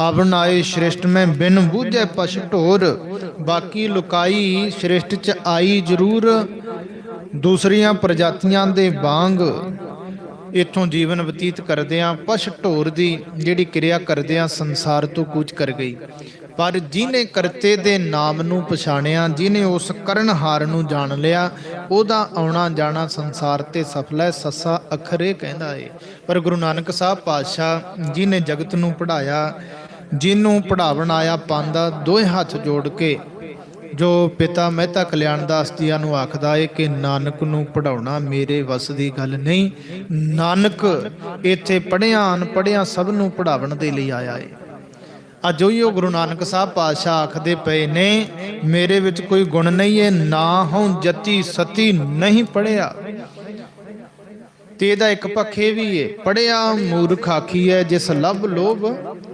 ਆਵਣ ਆਏ ਸ੍ਰਿਸ਼ਟ ਮੈਂ ਬਿਨ ਬੂਝੈ ਪਛ ਢੋਰ, ਬਾਕੀ ਲੁਕਾਈ ਸ੍ਰਿਸ਼ਟ ਚ ਆਈ ਜ਼ਰੂਰ, ਦੂਸਰੀਆਂ ਪ੍ਰਜਾਤੀਆਂ ਦੇ ਵਾਂਗ। ਇਥੋਂ ਜੀਵਨ ਬਤੀਤ ਕਰਦਿਆਂ ਪਛ ਢੋਰ ਦੀ ਜਿਹੜੀ ਕਿਰਿਆ ਕਰਦਿਆਂ ਸੰਸਾਰ ਤੋਂ ਕੂਚ ਕਰ ਗਈ। ਪਰ ਜਿਨੇ ਕਰਤੇ ਦੇ ਨਾਮ ਨੂੰ ਪਛਾਣਿਆ ਜਿਨੇ ਉਸ ਕਰਨਹਾਰ ਨੂੰ ਜਾਣ ਲਿਆ, ਉਹਦਾ ਆਉਣਾ ਜਾਣਾ ਸੰਸਾਰ ਤੇ ਸਫਲ ਹੈ ਸੱਸਾ ਅਖਰੇ ਕਹਿੰਦਾ ਏ। ਪਰ ਗੁਰੂ ਨਾਨਕ ਸਾਹਿਬ ਪਾਤਸ਼ਾਹ ਜਿਨੇ ਜਗਤ ਨੂੰ ਪੜਾਇਆ ਜਿਹਨੂੰ ਪੜਾਵਣ ਆਇਆ ਪਾਂਦਾ ਦੋਹੇ ਹੱਥ ਜੋੜ ਕੇ। ਜੋ ਪਿਤਾ ਮਹਿਤਾ ਕਲਿਆਣ ਦਾਸ ਜੀਆਂ ਨੂੰ ਆਖਦਾ ਏ ਕਿ ਨਾਨਕ ਨੂੰ ਪੜਾਉਣਾ ਮੇਰੇ ਵਸ ਦੀ ਗੱਲ ਨਹੀਂ, ਨਾਨਕ ਇੱਥੇ ਪੜਿਆ ਅਨਪੜਿਆ ਸਭ ਨੂੰ ਪੜਾਵਣ ਦੇ ਲਈ ਆਇਆ ਏ। ਅੱਜ ਉਹ ਗੁਰੂ ਨਾਨਕ ਸਾਹਿਬ ਪਾਤਸ਼ਾਹ ਆਖਦੇ ਪਏ ਨੇ, ਮੇਰੇ ਵਿੱਚ ਕੋਈ ਗੁਣ ਨਹੀਂ ਏ, ਨਾ ਹਉ ਜਤੀ ਸਤੀ ਨਹੀਂ ਪੜਿਆ ਤੇ ਇਹਦਾ ਇੱਕ ਪੱਖ ਇਹ ਵੀ ਏ ਪੜਿਆ ਮੂਰਖ ਆਖੀ ਹੈ, ਜਿਸ ਲਭ ਲੋਭ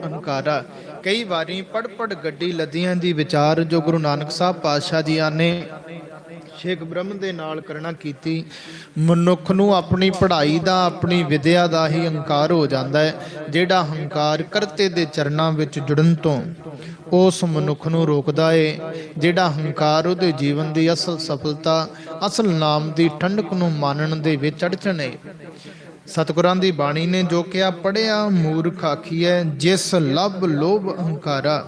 ਅਹੰਕਾਰਾ। ਕਈ ਵਾਰੀ ਪੜ ਪੜ ਗੱਡੀ ਲੱਦੀਆਂ ਦੀ ਵਿਚਾਰ ਜੋ ਗੁਰੂ ਨਾਨਕ ਸਾਹਿਬ ਪਾਤਸ਼ਾਹ ਜੀ ਨੇ ਸ਼ੇਖ ਬ੍ਰਹਮ ਦੇ ਨਾਲ ਕਰਨਾ ਕੀਤੀ, ਮਨੁੱਖ ਨੂੰ ਆਪਣੀ ਪੜ੍ਹਾਈ ਦਾ, ਆਪਣੀ ਵਿਦਿਆ ਦਾ ਹੀ ਹੰਕਾਰ ਹੋ ਜਾਂਦਾ ਹੈ, ਜਿਹੜਾ ਹੰਕਾਰ ਕਰਤੇ ਦੇ ਚਰਨਾਂ ਵਿੱਚ ਜੁੜਨ ਤੋਂ ਉਸ ਮਨੁੱਖ ਨੂੰ ਰੋਕਦਾ ਏ, ਜਿਹੜਾ ਹੰਕਾਰ ਉਹਦੇ ਜੀਵਨ ਦੀ ਅਸਲ ਸਫਲਤਾ, ਅਸਲ ਨਾਮ ਦੀ ਠੰਡਕ ਨੂੰ ਮਾਨਣ ਦੇ ਵਿੱਚ ਅੜਚਣ ਏ। ਸਤਿਗੁਰਾਂ ਦੀ ਬਾਣੀ ਨੇ ਜੋ ਕਿਹਾ ਪੜਿਆ ਮੂਰਖ ਆਖੀਐ, ਜਿਸ ਲਭ ਲੋਭ ਅਹੰਕਾਰਾ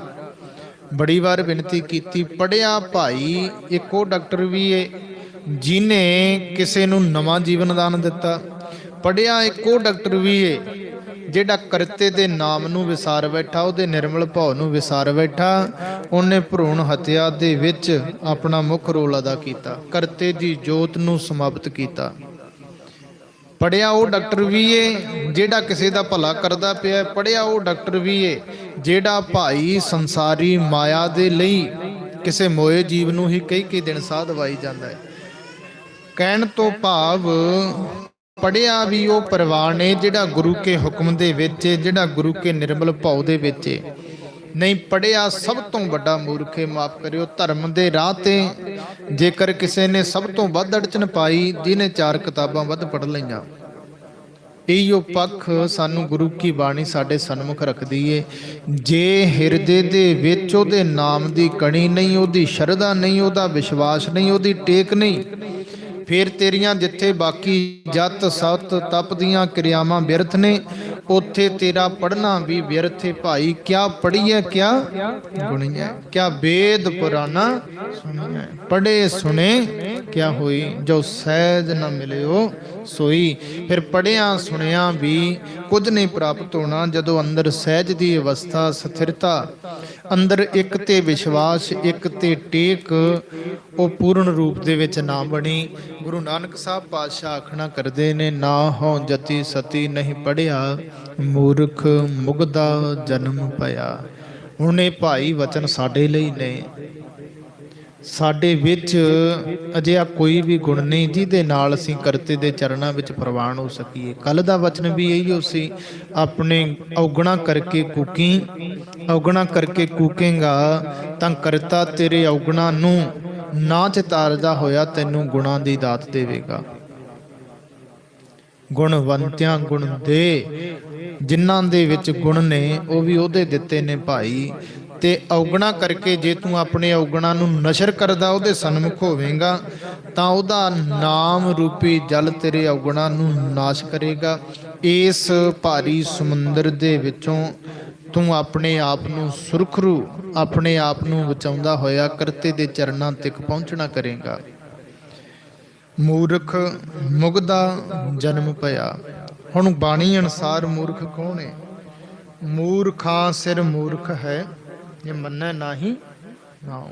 ਬੜੀ ਵਾਰ ਬੇਨਤੀ ਕੀਤੀ ਪੜਿਆ ਭਾਈ, ਇੱਕੋ ਡਾਕਟਰ ਵੀ ਏ, ਜਿਨੇ ਕਿਸੇ ਨੂੰ ਨਵਾਂ ਜੀਵਨ ਦਾਨ ਦਿੱਤਾ। ਪੜਿਆ ਇੱਕੋ ਡਾਕਟਰ ਵੀ ਏ, ਜਿਹੜਾ ਕਰਤੇ ਦੇ ਨਾਮ ਨੂੰ ਵਿਸਾਰ ਬੈਠਾ, ਉਹਦੇ ਨਿਰਮਲ ਭਾਵ ਨੂੰ ਵਿਸਾਰ ਬੈਠਾ, ਉਹਨੇ ਭਰੂਣ ਹਤਿਆ ਦੇ ਵਿੱਚ ਆਪਣਾ ਮੁੱਖ ਰੋਲ ਅਦਾ ਕੀਤਾ। ਕਰਤੇ ਦੀ ਜੋਤ ਨੂੰ ਸਮਾਪਤ ਕੀਤਾ। ਪੜਿਆ ਉਹ ਡਾਕਟਰ ਵੀ ਏ, ਜਿਹੜਾ ਕਿਸੇ ਦਾ ਭਲਾ ਕਰਦਾ ਪਿਆ ਪੜਿਆ ਉਹ ਡਾਕਟਰ ਵੀ ਏ ਜਿਹੜਾ ਭਾਈ ਸੰਸਾਰੀ ਮਾਇਆ ਦੇ ਲਈ ਕਿਸੇ ਮੋਏ ਜੀਵ ਨੂੰ ਹੀ ਕਈ ਕਈ ਦਿਨ ਸਾਧ ਦਵਾਈ ਜਾਂਦਾ ਹੈ ਕਹਿਣ ਤੋਂ ਭਾਵ ਪੜਿਆ ਵੀ ਉਹ ਪ੍ਰਵਾਨ ਏ ਜਿਹੜਾ ਗੁਰੂ ਕੇ ਹੁਕਮ ਦੇ ਵਿੱਚ ਜਿਹੜਾ ਗੁਰੂ ਕੇ ਨਿਰਮਲ ਭਾਉ ਦੇ ਵਿੱਚ ਏ। ਨਹੀਂ ਪੜਿਆ ਸਭ ਤੋਂ ਵੱਡਾ ਮੂਰਖੇ ਮਾਫ ਕਰਿਓ, ਧਰਮ ਦੇ ਰਾਹ ਤੇ। ਜੇਕਰ ਕਿਸੇ ਨੇ ਸਭ ਤੋਂ ਵੱਧ ਅੜਚਨ ਪਾਈ, ਜਿਹਨੇ ਚਾਰ ਕਿਤਾਬਾਂ ਵੱਧ ਪੜ ਲਈਆਂ। ਇਹੋ ਪੱਖ ਸਾਨੂੰ ਗੁਰੂ ਕੀ ਬਾਣੀ ਸਾਡੇ ਸਨਮੁਖ ਰੱਖਦੀ ਏ। ਜੇ ਹਿਰਦੇ ਦੇ ਵਿੱਚ ਉਹਦੇ ਨਾਮ ਦੀ ਕਣੀ ਨਹੀਂ, ਉਹਦੀ ਸ਼ਰਧਾ ਨਹੀਂ, ਉਹਦਾ ਵਿਸ਼ਵਾਸ ਨਹੀਂ, ਉਹਦੀ ਟੇਕ ਨਹੀਂ ਫਿਰ ਤੇਰੀਆਂ ਜਿੱਥੇ ਬਾਕੀ ਜਤ ਸਤ ਤਪ ਦੀਆਂ ਕਿਰਿਆਵਾਂ ਬਿਰਥ ਨੇ, ਉੱਥੇ ਤੇਰਾ ਪੜਨਾ ਵੀ ਬਿਰਥ ਏ ਭਾਈ। ਕਿਆ ਪੜੀਏ ਕਿਆ ਗੁਣੀਏ ਕਿਆ ਵੇਦ ਪੁਰਾਨਾ ਸੁਣੀਏ ਪੜੇ ਸੁਣੇ, ਕਿਆ ਹੋਈ? ਜੋ ਸਹਿਜ ਨਾ ਮਿਲਿਓ, ਸੋਈ। ਫਿਰ ਪੜਿਆ ਸੁਣਿਆ ਵੀ ਕੁਝ ਨਹੀਂ ਪ੍ਰਾਪਤ ਹੋਣਾ, ਜਦੋਂ ਅੰਦਰ ਸਹਿਜ ਦੀ ਅਵਸਥਾ ਸਥਿਰਤਾ ਅੰਦਰ ਇੱਕ ਤੇ ਵਿਸ਼ਵਾਸ, ਇੱਕ ਤੇ ਟੇਕ, ਉਹ ਪੂਰਨ ਰੂਪ ਦੇ ਵਿੱਚ ਨਾ ਬਣੀ। ਗੁਰੂ ਨਾਨਕ ਸਾਹਿਬ ਪਾਤਸ਼ਾਹ ਆਖਣਾ ਕਰਦੇ ਨੇ, ਨਾ ਹੋ ਜਤੀ ਸਤੀ ਨਹੀਂ ਪੜਿਆ, ਮੂਰਖ ਮੁਗਦਾ ਜਨਮ ਪਿਆ। ਹੁਣੇ ਭਾਈ ਵਚਨ ਸਾਡੇ ਲਈ ਨੇ। ਸਾਡੇ ਵਿੱਚ ਅਜਿਹਾ ਕੋਈ ਵੀ ਗੁਣ ਨਹੀਂ, ਜਿਹਦੇ ਨਾਲ ਅਸੀਂ ਕਰਤੇ ਦੇ ਚਰਨਾਂ ਵਿੱਚ ਪ੍ਰਵਾਨ ਹੋ ਸਕੀਏ। ਕੱਲ ਦਾ ਵਚਨ ਵੀ ਇਹੀ ਸੀ, ਆਪਣੇ ਔਗਣਾ ਕਰਕੇ ਕੂਕੀ, ਔਗਣਾ ਕਰਕੇ ਕੂਕੇਗਾ, ਤਾਂ ਕਰਤਾ ਤੇਰੇ ਔਗਣਾ ਨੂੰ, ਨਾ ਚਿਤਾਰਦਾ ਹੋਇਆ ਤੈਨੂੰ ਗੁਣਾਂ ਦੀ ਦਾਤ ਦੇਵੇਗਾ। ਗੁਣਵੰਤਿਆਂ ਗੁਣ ਦੇ, ਜਿਨ੍ਹਾਂ ਦੇ ਵਿੱਚ ਗੁਣ ਨੇ, ਉਹ ਵੀ ਉਹਦੇ ਦਿੱਤੇ ਨੇ ਭਾਈ। ਤੇ ਔਗਣਾ ਕਰਕੇ ਜੇ ਤੂੰ ਆਪਣੇ ਔਗਣਾ ਨੂੰ ਨਸ਼ਰ ਕਰਦਾ, ਉਹਦੇ ਸਨਮੁਖ ਹੋਵੇਂਗਾ, ਤਾਂ ਉਹਦਾ ਨਾਮ ਰੂਪੀ ਜਲ ਤੇਰੇ ਔਗਣਾ ਨੂੰ ਨਾਸ਼ ਕਰੇਗਾ। ਇਸ ਭਾਰੀ ਸਮੁੰਦਰ ਦੇ ਵਿੱਚੋਂ ਤੂੰ ਆਪਣੇ ਆਪ ਨੂੰ ਸੁਰਖਰੂ, ਆਪਣੇ ਆਪ ਨੂੰ ਬਚਾਉਂਦਾ ਹੋਇਆ ਕਰਤੇ ਦੇ ਚਰਨਾਂ ਤੱਕ ਪਹੁੰਚਣਾ ਕਰੇਗਾ। ਮੂਰਖ, ਮੁਗਦਾ ਜਨਮ ਪਿਆ। ਹੁਣ ਬਾਣੀ ਅਨਸਾਰ ਮੂਰਖ ਕੌਣ ਹੈ? ਮੂਰਖਾਂ ਸਿਰ ਮੂਰਖ ਹੈ। ਇਹ ਮੰਨੈ ਨਾਹੀ ਨਾਉ।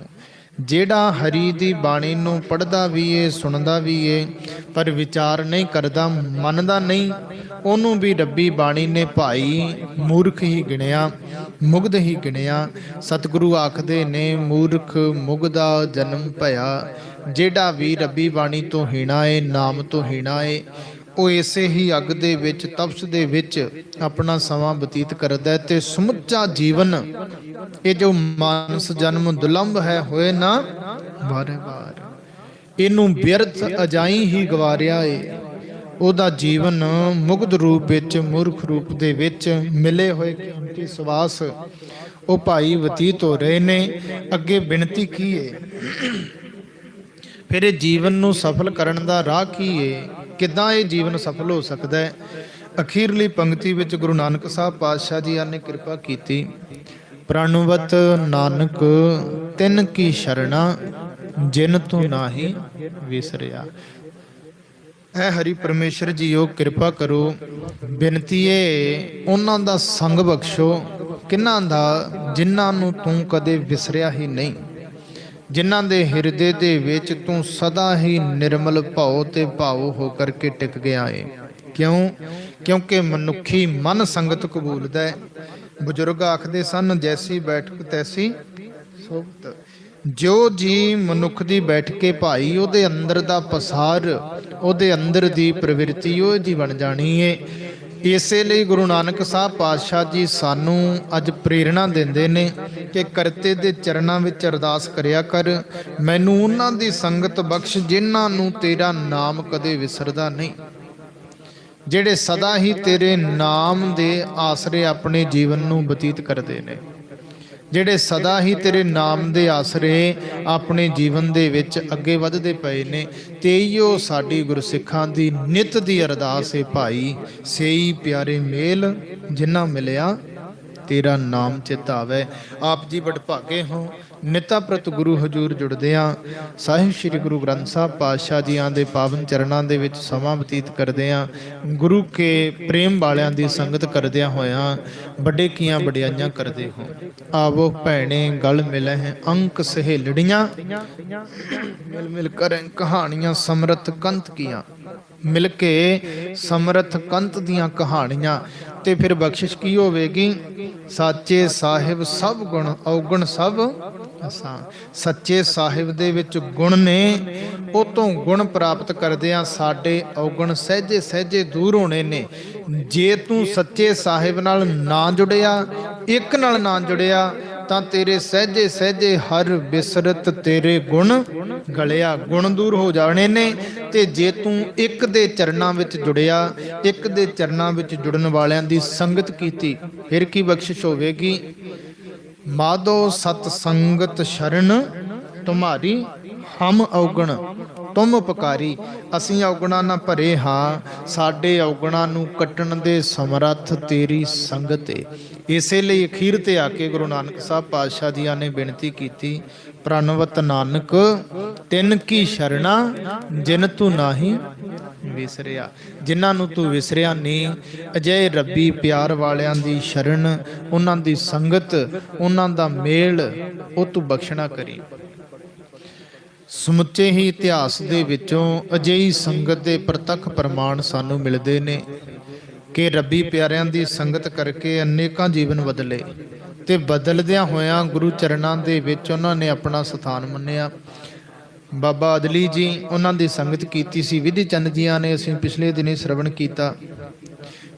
ਜਿਹੜਾ ਹਰੀ ਦੀ ਬਾਣੀ ਨੂੰ ਪੜਦਾ ਵੀ ਏ, ਸੁਣਦਾ ਵੀ ਏ, ਪਰ ਵਿਚਾਰ ਨਹੀਂ ਕਰਦਾ, ਮੰਨਦਾ ਨਹੀਂ, ਉਹਨੂੰ ਵੀ ਰੱਬੀ ਬਾਣੀ ਨੇ ਭਾਈ ਮੂਰਖ ਹੀ ਗਿਣਿਆ, ਮੁਗਧ ਹੀ ਗਿਣਿਆ। ਸਤਿਗੁਰੂ ਆਖਦੇ ਨੇ, ਮੂਰਖ ਮੁਗਦਾ ਜਨਮ ਭਇਆ। ਜਿਹੜਾ ਵੀ ਰੱਬੀ ਬਾਣੀ ਤੋਂ ਹੀਣਾ ਏ, ਨਾਮ ਤੋਂ ਹੀਣਾ ਏ ਉਹ ਇਸੇ ਹੀ ਅੱਗ ਦੇ ਵਿੱਚ, ਤਪਸ ਦੇ ਵਿੱਚ ਆਪਣਾ ਸਮਾਂ ਬਤੀਤ ਕਰਦਾ ਹੈ ਤੇ ਸਮੁੱਚਾ ਜੀਵਨ, ਇਹ ਜੋ ਮਾਨਸ ਜਨਮ ਦੁਲੰਭ ਹੈ, ਹੋਏ ਨਾ ਵਾਰੇ ਵਾਰ। ਇਹਨੂੰ ਬਿਰਥ ਅਜਾਈ ਹੀ ਗਵਾਰਿਆ ਏ। ਉਹਦਾ ਜੀਵਨ ਮੁਗਧ ਰੂਪ ਵਿੱਚ, ਮੂਰਖ ਰੂਪ ਦੇ ਵਿੱਚ ਮਿਲੇ ਹੋਏ ਕੀਮਤੀ ਸਵਾਸ, ਉਹ ਭਾਈ ਬਤੀਤ ਹੋ ਰਹੇ ਨੇ, ਅੱਗੇ ਬੇਨਤੀ ਕੀ ਹੈ ਫਿਰ ਇਹ ਜੀਵਨ ਨੂੰ ਸਫਲ ਕਰਨ ਦਾ ਰਾਹ ਕੀ ਹੈ ਕਿੱਦਾਂ ਇਹ ਜੀਵਨ ਸਫਲ ਹੋ ਸਕਦਾ ਹੈ? ਅਖੀਰਲੀ ਪੰਕਤੀ ਵਿੱਚ ਗੁਰੂ ਨਾਨਕ ਸਾਹਿਬ ਪਾਤਸ਼ਾਹ ਜੀ ਨੇ ਕਿਰਪਾ ਕੀਤੀ। ਪ੍ਰਣਵਤ ਨਾਨਕ, ਤਿੰਨ ਕੀ ਸ਼ਰਣਾ, ਜਿਨ ਤੂੰ ਨਾਹੀ ਵਿਸਰਿਆ। ਐ ਹਰੀ ਪਰਮੇਸ਼ਰ ਜੀਓ, ਕਿਰਪਾ ਕਰੋ। ਬੇਨਤੀ ਏ, ਉਹਨਾਂ ਦਾ ਸੰਗ ਬਖਸ਼ੋ। ਕਿਨਾਂ ਦਾ, ਜਿਨ੍ਹਾਂ ਨੂੰ ਤੂੰ ਕਦੇ ਵਿਸਰਿਆ ਹੀ ਨਹੀਂ। ਜਿਨ੍ਹਾਂ ਦੇ ਹਿਰਦੇ ਦੇ ਵਿੱਚ ਤੂੰ ਸਦਾ ਹੀ ਨਿਰਮਲ ਭਾਉ ਤੇ ਭਾਉ ਹੋ ਕਰਕੇ ਟਿਕ ਗਿਆ ਏ। ਕਿਉਂ? ਕਿਉਂਕਿ ਮਨੁੱਖੀ ਮਨ ਸੰਗਤ ਕਬੂਲਦਾ ਹੈ ਬਜ਼ੁਰਗ ਆਖਦੇ ਸਨ, ਜੈਸੀ ਬੈਠਕ ਤੈਸੀ ਸੋਭਤ। ਜੋ ਜੀ ਮਨੁੱਖ ਦੀ ਬੈਠ ਕੇ ਭਾਈ, ਉਹਦੇ ਅੰਦਰ ਦਾ ਪਸਾਰ, ਉਹਦੇ ਅੰਦਰ ਦੀ ਪ੍ਰਵਿਰਤੀ, ਉਹ ਜੀ ਬਣ ਜਾਣੀ ਏ। ਇਸੇ ਲਈ ਗੁਰੂ ਨਾਨਕ ਸਾਹਿਬ ਪਾਤਸ਼ਾਹ ਜੀ ਸਾਨੂੰ ਅੱਜ ਪ੍ਰੇਰਣਾ ਦਿੰਦੇ ਨੇ ਕਿ ਕਰਤੇ ਦੇ ਚਰਨਾਂ ਵਿੱਚ ਅਰਦਾਸ ਕਰਿਆ ਕਰ। ਮੈਨੂੰ ਉਹਨਾਂ ਦੀ ਸੰਗਤ ਬਖਸ਼ ਜਿਨ੍ਹਾਂ ਨੂੰ ਤੇਰਾ ਨਾਮ ਕਦੇ ਵਿਸਰਦਾ ਨਹੀਂ। ਜਿਹੜੇ ਸਦਾ ਹੀ ਤੇਰੇ ਨਾਮ ਦੇ ਆਸਰੇ ਆਪਣੇ ਜੀਵਨ ਨੂੰ ਬਤੀਤ ਕਰਦੇ ਨੇ। ਜਿਹੜੇ ਸਦਾ ਹੀ ਤੇਰੇ ਨਾਮ ਦੇ ਆਸਰੇ ਆਪਣੇ ਜੀਵਨ ਦੇ ਵਿੱਚ ਅੱਗੇ ਵਧਦੇ ਪਏ ਨੇ ਤੇਈਓ ਸਾਡੀ ਗੁਰਸਿੱਖਾਂ ਦੀ ਨਿਤ ਦੀ ਅਰਦਾਸ ਹੈ ਭਾਈ। ਸੇਈ ਪਿਆਰੇ ਮੇਲ ਜਿਨ੍ਹਾਂ ਮਿਲਿਆ ਤੇਰਾ ਨਾਮ ਚਿਤ ਆਵੇ ਆਪ ਜੀ ਬੜ ਹੋ, ਨਿਤਾ ਪ੍ਰਤ ਗੁਰੂ ਹਜੂਰ ਜੁੜਦੇ ਆ। ਸਾਹਿਬ ਸ੍ਰੀ ਗੁਰੂ ਗ੍ਰੰਥ ਸਾਹਿਬ ਪਾਤਸ਼ਾਹ ਜੀਆਂ ਦੇ ਪਾਵਨ ਚਰਨਾਂ ਦੇ ਵਿੱਚ ਸਮਾਂ ਬਤੀਤ ਕਰਦੇ ਆ। ਗੁਰੂ ਕੇ ਪ੍ਰੇਮ ਵਾਲਿਆਂ ਦੀ ਸੰਗਤ ਕਰਦਿਆਂ ਹੋਇਆਂ ਵੱਡੇ ਕੀਆਂ ਵਡਿਆਈਆਂ ਕਰਦੇ ਹੋ। ਆਵੋ ਭੈਣੇ, ਗਲ ਮਿਲੇ ਹੈ ਅੰਕ ਸਹੇਲੜੀਆਂ। ਮਿਲ ਮਿਲ ਕਰੇ ਕਹਾਣੀਆਂ ਸਮਰਤ ਕੰਤ ਕੀਆਂ। ਮਿਲ ਕੇ ਸਮਰਥ ਕੰਤ ਦੀਆਂ ਕਹਾਣੀਆਂ। ਤੇ ਫਿਰ ਬਖਸ਼ਿਸ਼ ਕੀ ਹੋਵੇਗੀ? ਸਾਚੇ ਸਾਹਿਬ ਸਭ ਗੁਣ, ਔਗਣ ਸਭ ਅਸਾਂ ਸੱਚੇ ਸਾਹਿਬ ਦੇ ਵਿੱਚ ਗੁਣ ਨੇ, ਉਹ ਤੋਂ ਗੁਣ ਪ੍ਰਾਪਤ ਕਰਦਿਆਂ ਸਾਡੇ ਔਗਣ ਸਹਿਜੇ ਸਹਿਜੇ ਦੂਰ ਹੋਣੇ ਨੇ। ਜੇ ਤੂੰ ਸੱਚੇ ਸਾਹਿਬ ਨਾਲ ਨਾ ਜੁੜਿਆ, ਇੱਕ ਨਾਲ ਨਾ ਜੁੜਿਆ ਤਾਂ ਤੇਰੇ ਸਹਿਜੇ ਸਹਿਜੇ ਹਰ ਬਿਸਰਤ ਤੇਰੇ ਗੁਣ ਗਲਿਆ, ਗੁਣ ਦੂਰ ਹੋ ਜਾਣੇ ਨੇ। ਤੇ ਜੇ ਤੂੰ ਇੱਕ ਦੇ ਚਰਨਾਂ ਵਿੱਚ ਜੁੜਿਆ, ਇੱਕ ਦੇ ਚਰਨਾਂ ਵਿੱਚ ਜੁੜਨ ਵਾਲਿਆਂ ਦੀ ਸੰਗਤ ਕੀਤੀ, ਫਿਰ ਕੀ ਬਖਸ਼ਿਸ਼ ਹੋਵੇਗੀ? ਮਾਧੋ ਸਤ ਸੰਗਤ ਸ਼ਰਨ, ਤੁਮਾਰੀ ਹਮ ਔਗਣ, ਤੁਮ ਉਪਕਾਰੀ। ਅਸੀਂ ਔਗਣਾ ਨਾ ਭਰੇ ਹਾਂ, ਸਾਡੇ ਔਗਣਾ ਨੂੰ ਕੱਟਣ ਦੇ ਸਮਰੱਥ ਤੇਰੀ ਸੰਗਤ ਏ। ਇਸੇ ਲਈ ਅਖੀਰ ਤੇ ਆ ਕੇ ਗੁਰੂ ਨਾਨਕ ਸਾਹਿਬ ਪਾਤਸ਼ਾਹ ਜੀਆਂ ਨੇ ਬੇਨਤੀ ਕੀਤੀ, ਪ੍ਰਣਵਤ ਨਾਨਕ, ਤਿੰਨ ਕੀ ਸ਼ਰਣਾ ਜਿਨ ਤੂੰ ਨਾਹੀ ਵਿਸਰਿਆ। ਜਿਨ੍ਹਾਂ ਨੂੰ ਤੂੰ ਵਿਸਰਿਆ ਨਹੀਂ ਅਜੇ ਰੱਬੀ ਪਿਆਰ ਵਾਲਿਆਂ ਦੀ ਸ਼ਰਨ, ਉਹਨਾਂ ਦੀ ਸੰਗਤ, ਉਹਨਾਂ ਦਾ ਮੇਲ, ਉਹ ਤੂੰ ਬਖਸ਼ਣਾ ਕਰੀ। ਸਮੁੱਚੇ ਹੀ ਇਤਿਹਾਸ ਦੇ ਵਿੱਚੋਂ ਅਜਿਹੀ ਸੰਗਤ ਦੇ ਪ੍ਰਤੱਖ ਪ੍ਰਮਾਣ ਸਾਨੂੰ ਮਿਲਦੇ ਨੇ। ਕਿ ਰੱਬੀ ਪਿਆਰਿਆਂ ਦੀ ਸੰਗਤ ਕਰਕੇ ਅਨੇਕਾਂ ਜੀਵਨ ਬਦਲੇ ਤੇ ਬਦਲਦਿਆਂ ਹੋਇਆਂ ਗੁਰੂ ਚਰਨਾਂ ਦੇ ਵਿੱਚ ਉਹਨਾਂ ਨੇ ਆਪਣਾ ਸਥਾਨ ਮੰਨਿਆ। ਬਾਬਾ ਅਦਲੀ ਜੀ ਉਹਨਾਂ ਦੀ ਸੰਗਤ ਕੀਤੀ ਸੀ। ਵਿਧੀ ਚੰਦ ਜੀਆਂ ਨੇ ਅਸੀਂ ਪਿਛਲੇ ਦਿਨੀ ਸ਼ਰਵਣ ਕੀਤਾ।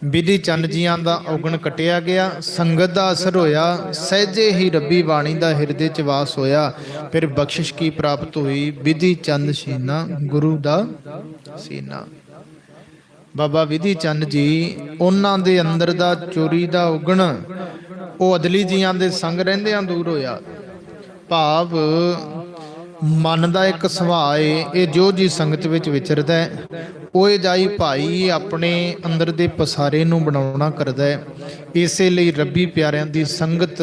ਵਿਧੀ ਚੰਦ ਜੀਆਂ ਦਾ ਔਗਣ ਕਟਿਆ ਗਿਆ। ਸੰਗਤ ਦਾ ਅਸਰ ਹੋਇਆ। ਸਹਿਜੇ ਹੀ ਰੱਬੀ ਬਾਣੀ ਦਾ ਹਿਰਦੇ ਚ ਵਾਸ ਹੋਇਆ। ਫਿਰ ਬਖਸ਼ਿਸ਼ ਕੀ ਪ੍ਰਾਪਤ ਹੋਈ? ਵਿਧੀ ਚੰਦ ਸੀਨਾ, ਗੁਰੂ ਦਾ ਸੀਨਾ। ਬਾਬਾ ਵਿਧੀ ਚੰਦ ਜੀ, ਉਹਨਾਂ ਦੇ ਅੰਦਰ ਦਾ ਚੋਰੀ ਦਾ ਉਗਣ, ਉਹ ਅਦਲੀ ਜੀਆਂ ਦੇ ਸੰਗ ਰਹਿੰਦਿਆਂ ਦੂਰ ਹੋਇਆ। ਭਾਵ ਮਨ ਦਾ ਇੱਕ ਸੁਭਾਅ ਏ, ਇਹ ਜੋ ਜੀ ਸੰਗਤ ਵਿੱਚ ਵਿਚਰਦਾ ਹੈ, ਉਹ ਇਹ ਜਾਈ ਭਾਈ ਆਪਣੇ ਅੰਦਰ ਦੇ ਪਸਾਰੇ ਨੂੰ ਬਣਾਉਣਾ ਕਰਦਾ ਹੈ। ਇਸੇ ਲਈ ਰੱਬੀ ਪਿਆਰਿਆਂ ਦੀ ਸੰਗਤ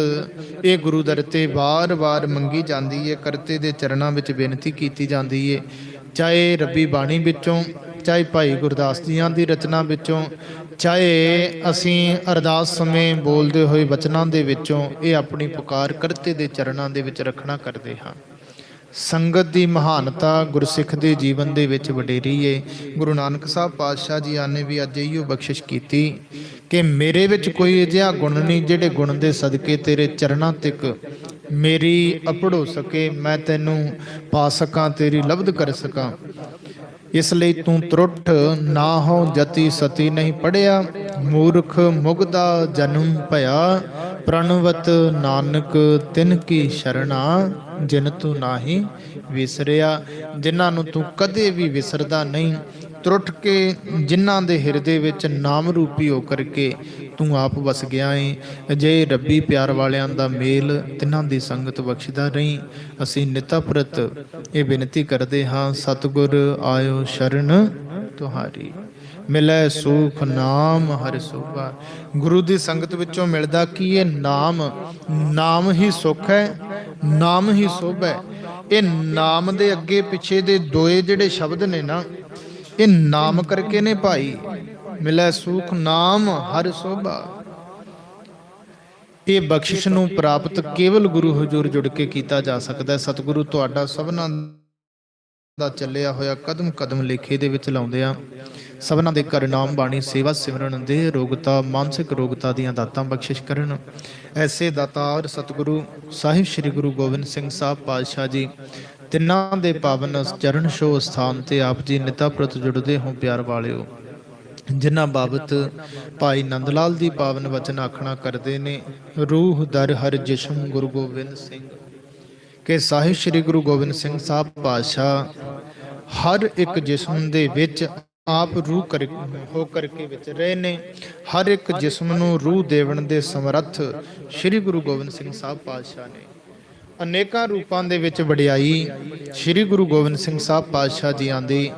ਇਹ ਗੁਰੂ ਦਰ ਤੇ ਵਾਰ-ਵਾਰ ਮੰਗੀ ਜਾਂਦੀ ਹੈ ਕਰਤੇ ਦੇ ਚਰਨਾਂ ਵਿੱਚ ਬੇਨਤੀ ਕੀਤੀ ਜਾਂਦੀ ਹੈ ਚਾਹੇ ਰੱਬੀ ਬਾਣੀ ਵਿੱਚੋਂ ਚਾਹੇ ਭਾਈ ਗੁਰਦਾਸ ਜੀਆਂ ਦੀ ਰਚਨਾ ਵਿੱਚੋਂ, ਚਾਹੇ ਅਸੀਂ ਅਰਦਾਸ ਸਮੇਂ ਬੋਲਦੇ ਹੋਏ ਵਚਨਾਂ ਦੇ ਵਿੱਚੋਂ ਇਹ ਆਪਣੀ ਪੁਕਾਰ ਕਰਤੇ ਦੇ ਚਰਨਾਂ ਦੇ ਵਿੱਚ ਰੱਖਣਾ ਕਰਦੇ ਹਾਂ। ਸੰਗਤ ਦੀ ਮਹਾਨਤਾ ਗੁਰਸਿੱਖ ਦੇ ਜੀਵਨ ਦੇ ਵਿੱਚ ਵਡੇਰੀ ਏ। ਗੁਰੂ ਨਾਨਕ ਸਾਹਿਬ ਪਾਤਸ਼ਾਹ ਜੀ ਆਨੇ ਵੀ ਅੱਜ ਇਹੋ ਬਖਸ਼ਿਸ਼ ਕੀਤੀ ਕਿ ਮੇਰੇ ਵਿੱਚ ਕੋਈ ਅਜਿਹਾ ਗੁਣ ਨਹੀਂ ਜਿਹੜੇ ਗੁਣ ਦੇ ਸਦਕੇ ਤੇਰੇ ਚਰਨਾਂ ਤੱਕ ਮੇਰੀ ਅਪੜ ਹੋ ਸਕੇ, ਮੈਂ ਤੈਨੂੰ ਪਾ ਸਕਾਂ, ਤੇਰੀ ਲਬਧ ਕਰ ਸਕਾਂ। ਇਸ ਲਈ ਤੂੰ ਤਰੁੱਠ, ਨਾ ਹੋ ਜਤੀ ਸਤੀ ਨਹੀਂ ਪੜਿਆ, ਮੂਰਖ ਮੁਗਦਾ ਜਨਮ ਭਇਆ, ਪ੍ਰਣਵਤ ਨਾਨਕ ਤਿਨ ਕੀ ਸ਼ਰਣਾ, ਜਿਨ ਤੂੰ ਨਾਹੀ ਵਿਸਰਿਆ, ਜਿਨ੍ਹਾਂ ਨੂੰ ਤੂੰ ਕਦੇ ਵੀ ਵਿਸਰਦਾ ਨਹੀਂ ਤਰੁੱਟ ਕੇ ਜਿਨ੍ਹਾਂ ਦੇ ਹਿਰਦੇ ਵਿੱਚ ਨਾਮ ਰੂਪੀ ਹੋ ਕਰਕੇ ਤੂੰ ਆਪ ਵਸ ਗਿਆ ਏ। ਅਜੇ ਰੱਬੀ ਪਿਆਰ ਵਾਲਿਆਂ ਦਾ ਮੇਲ ਤਿਨਾਂ ਦੀ ਸੰਗਤ ਬਖਸ਼ਦਾ ਰਹੀਂ। ਅਸੀਂ ਨਿਤਾ ਪ੍ਰਤ ਇਹ ਬੇਨਤੀ ਕਰਦੇ ਹਾਂ, ਸਤਿਗੁਰ ਆਇਓ ਸ਼ਰਨ ਤੁਹਾਰੀ। ਮਿਲੈ ਸੁਖ ਨਾਮ ਹਰਿ ਸੋਭਾ। ਗੁਰੂ ਦੀ ਸੰਗਤ ਵਿੱਚੋਂ ਮਿਲਦਾ ਕੀ ਇਹ ਨਾਮ। ਨਾਮ ਹੀ ਸੁਖ ਹੈ, ਨਾਮ ਹੀ ਸੋਭਾ ਹੈ। ਇਹ ਨਾਮ ਦੇ ਅੱਗੇ ਪਿੱਛੇ ਦੇ ਦੋਏ ਜਿਹੜੇ ਸ਼ਬਦ ਨੇ ਨਾ ਇਹ ਨਾਮ ਕਰਕੇ ਨੇ ਭਾਈ। ਮਿਲੈ ਸੁਖ ਨਾਮ ਹਰਿ ਸੋਭਾ। ਇਹ ਬਖਸ਼ਿਸ਼ ਨੂੰ ਪ੍ਰਾਪਤ ਕੇਵਲ ਗੁਰੂ ਹਜ਼ੂਰ ਜੁੜ ਕੇ ਕੀਤਾ ਜਾ ਸਕਦਾ ਹੈ। ਸਤਿਗੁਰੂ ਤੁਹਾਡਾ ਸਭਨਾਂ ਦਾ ਚੱਲਿਆ ਹੋਇਆ ਕਦਮ ਕਦਮ ਲੇਖੇ ਦੇ ਵਿੱਚ ਲਾਉਂਦੇ ਆ। ਸਭਨਾਂ ਦੇ ਘਰ ਨਾਮ ਬਾਣੀ ਸੇਵਾ ਸਿਮਰਨ ਦੇ ਰੋਗਤਾ, ਮਾਨਸਿਕ ਰੋਗਤਾ ਦੀਆਂ ਦਾਤਾਂ ਬਖਸ਼ਿਸ਼ ਕਰਨ। ਐਸੇ ਦਾਤਾਰ ਸਤਿਗੁਰੂ ਸਾਹਿਬ ਸ੍ਰੀ ਗੁਰੂ ਗੋਬਿੰਦ ਸਿੰਘ ਸਾਹਿਬ ਪਾਤਸ਼ਾਹ ਜੀ ਤਿੰਨਾਂ ਦੇ ਪਾਵਨ ਚਰਨ ਛੋਹ ਸਥਾਨ ਤੇ ਆਪ ਜੀ ਨਿਤਾ ਪ੍ਰਤ ਜੁੜਦੇ ਹੋ ਪਿਆਰ ਵਾਲਿਓ। ਜਿਨ੍ਹਾਂ ਬਾਬਤ ਭਾਈ ਨੰਦ ਲਾਲ ਦੀ ਪਾਵਨ ਵਚਨ ਆਖਣਾ ਕਰਦੇ ਨੇ, ਰੂਹ ਦਰ ਹਰ ਜਿਸਮ ਗੁਰੂ ਗੋਬਿੰਦ ਸਿੰਘ। ਕਿ ਸਾਹਿਬ ਸ੍ਰੀ ਗੁਰੂ ਗੋਬਿੰਦ ਸਿੰਘ ਸਾਹਿਬ ਪਾਤਸ਼ਾਹ, ਹਰ ਇੱਕ ਜਿਸਮ ਦੇ ਵਿੱਚ ਆਪ ਰੂਹ ਕਰ, ਹੋ ਕਰਕੇ ਵਿੱਚ ਰਹੇ ਨੇ। ਹਰ ਇੱਕ ਜਿਸਮ ਨੂੰ ਰੂਹ ਦੇਵਣ ਦੇ ਸਮਰੱਥ ਸ੍ਰੀ ਗੁਰੂ ਗੋਬਿੰਦ ਸਿੰਘ ਸਾਹਿਬ ਪਾਤਸ਼ਾਹ ਨੇ। ਅਨੇਕਾਂ ਰੂਪਾਂ ਦੇ ਵਿੱਚ ਵਡਿਆਈ ਸ੍ਰੀ ਗੁਰੂ ਗੋਬਿੰਦ ਸਿੰਘ ਸਾਹਿਬ ਪਾਤਸ਼ਾਹ ਜੀਆਂ ਦੀ